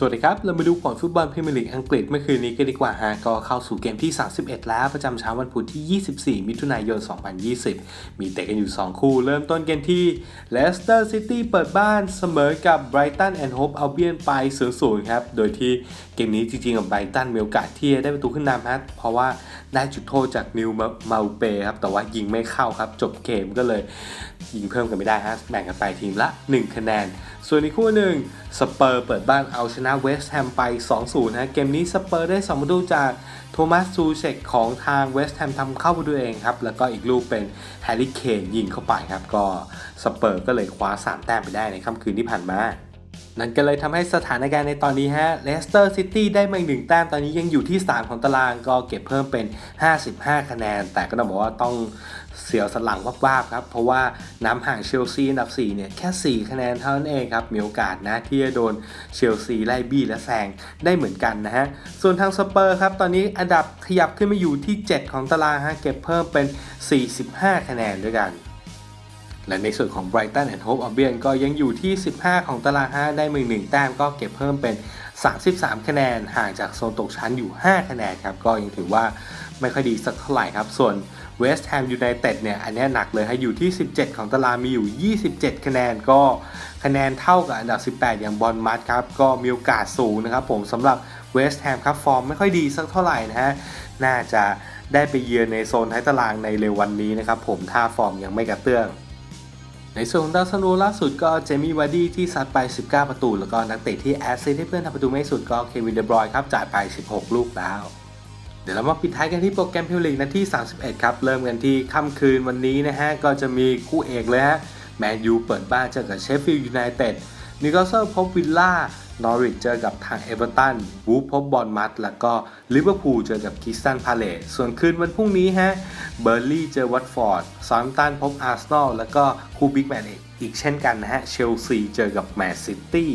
สวัสดีครับ เรามาดูผลฟุตบอลพรีเมียร์ลีกอังกฤษเมื่อคืนนี้กันดีกว่าฮะก็เข้าสู่เกมที่ 31 แล้ว ประจำเช้าวันพุธที่ 24 มิถุนายน 2020 มีเตะกันอยู่ 2 คู่ เริ่มต้นเกมที่ Leicester City เปิดบ้านเสมอกับ Brighton and Hove Albion ไป 0-0 ครับ โดยที่เกมนี้จริงๆ กับ Brighton มีโอกาสที่จะได้ประตูขึ้นนำฮะเพราะว่าได้จุดโทษจากนิวมาเปครับแต่ว่ายิงไม่เข้าครับจบเกมก็เลยยิงเพิ่มกันไม่ได้ฮะแบ่งกันไปทีมละ 1 คะแนน ส่วนอีกคู่หนึ่งสเปอร์เปิดบ้านเอาชนะเวสต์แฮมไป 2-0 นะ เกมนี้สเปอร์ได้สองประตูจากโทมัสซูเชกของทางเวสต์แฮมทำเข้าประตูเองครับ แล้วก็อีกลูกเป็นแฮร์รี่เคนยิงเข้าไปครับ ก็สเปอร์ก็เลยคว้า 3 แต้มไปได้ในค่ำคืนที่ผ่านมา นั่นก็เลยทำให้สถานการณ์ในตอนนี้ฮะเลสเตอร์ซิตี้ได้มาหนึ่งแต้มตอนนี้ยังอยู่ที่ 3 ของตารางก็เก็บเพิ่มเป็น 55 คะแนน แต่ก็ต้องบอกว่าต้องเสียวสนหลังวาบๆครับ เพราะว่าน้ำห่างเชลซีอันดับ 4 เนี่ย แค่ 4 คะแนนเท่านั้นเองครับ มีโอกาสนะ ที่จะโดนเชลซีไล่บี้และแซงได้เหมือนกันนะฮะ ส่วนทางสเปอร์ครับ ตอนนี้อันดับขยับขึ้นมาอยู่ที่ 7 ของตารางฮะเก็บเพิ่มเป็น 45 คะแนนด้วยกัน และในส่วนของ Brighton and Hove Albion ก็ยังอยู่ที่ 15 ของตารางฮะได้มือหนึ่งแต้มก็เก็บเพิ่มเป็น 33 คะแนนห่างจากโซนตกชั้นอยู่ 5 คะแนนครับ ก็ยังถือว่าไม่ค่อยดีสักเท่าไหร่ครับ ส่วน West Ham United เนี่ยอันนี้หนักเลยให้อยู่ที่ 17 ของตารางมีอยู่ 27 คะแนนก็คะแนนเท่ากับอันดับ 18 อย่างบอลมัดครับ ก็มีโอกาสสูงนะครับผมสำหรับ West Ham ครับฟอร์มไม่ค่อยดีสักเท่าไหร่นะฮะน่าจะได้ไปเยือนในโซนท้ายตารางในเร็ววันนี้นะครับผมถ้าฟอร์มยังไม่กระเตื้อง ในส่วนของดาวซันโวล่าสุดก็เจมี่วัดดี้ที่ซัดไป 19 ประตู แล้วก็นักเตะที่แอสซิสต์ให้เพื่อนทำประตูไม่สุดก็เควินเดบรอยครับจ่ายไป 16 ลูกแล้ว เดี๋ยวเรามาปิดท้ายกันที่โปรแกรมพิวลีกนัดที่ 31 ครับ เริ่มกันที่ค่ำคืนวันนี้นะฮะ ก็จะมีคู่เอกเลยฮะแมนยูเปิดบ้านเจอกับเชฟฟิลด์ยูไนเต็ดนิโคลเซอร์พบวิลล่า นอริทเจอกับทางเอเวอร์ตันวูฟพบบอลมัดแล้วก็ลิเวอร์พูลเจอกับคิสตันพาเลตส่วนคืนวันพรุ่งนี้ฮะเบอร์ลี่เจอวัตฟอร์ดซามตันพบอาร์เซนอลแล้วก็คู่บิ๊กแมตช์อีกเช่นกันนะฮะเชลซีเจอกับแมนซิตี้